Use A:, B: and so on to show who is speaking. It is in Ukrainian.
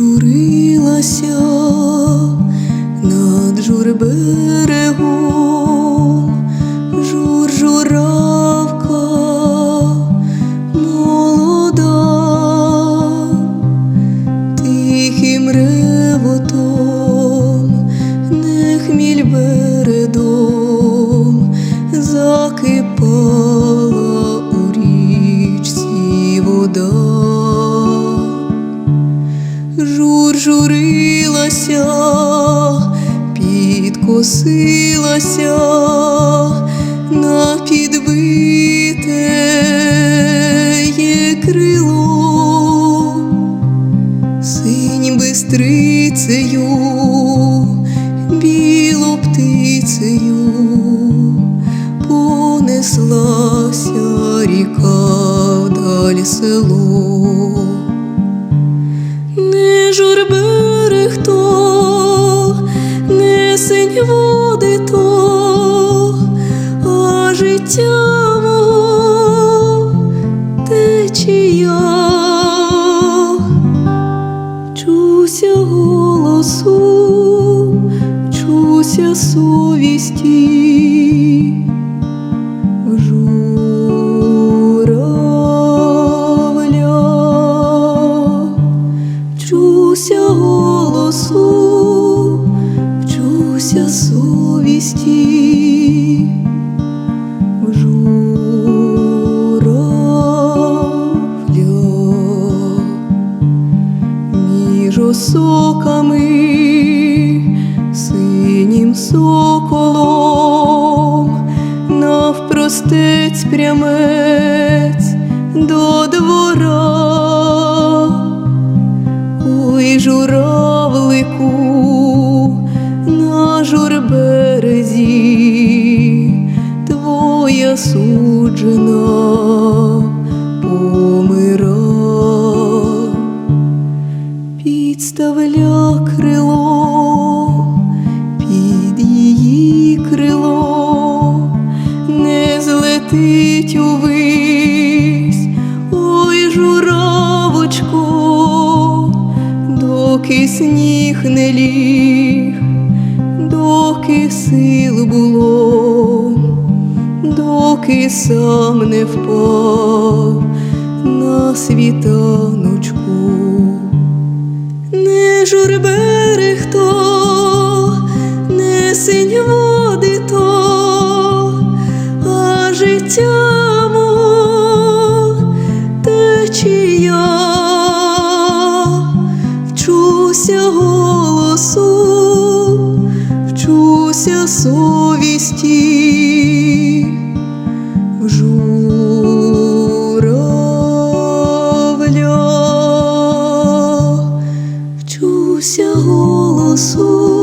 A: журилася над журберегом, Жур підкосилася на підбите крило, синь бистрицею, біло птицею понеслася ріка вдаль село. Води то, а життя мого течія. Чуся голосу, чуся совісті. Вчуся совісті. Журавля. Між осоками синім соколом навпростець прямець до двора. Ой, журавлику твоя суджена помира. Підставля крило під її крило, не злетить увись, ой, журавочко, доки сніг не ліг, доки сил було, доки сам не впав на світаночку. Не журберег то, не синь води то, а життя течія. Вчуся голосу, вчуся совісті. Голосу,